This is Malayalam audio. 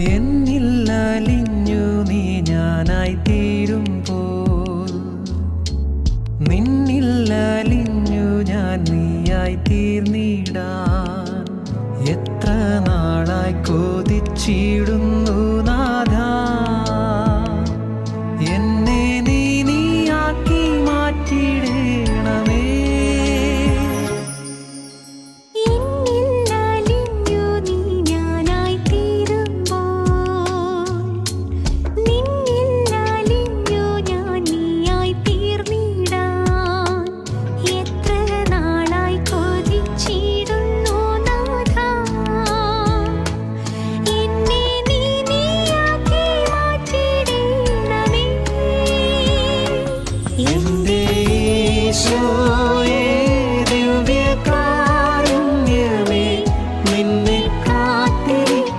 എന്നില്ലലിഞ്ഞു നീ ഞാനായി തീരുമ്പോൾ. അലിഞ്ഞു ഞാൻ നീയായി തീർന്നിടാൻ. എത്ര നാളായി കൊതിച്ചിടുന്നു എന്തേ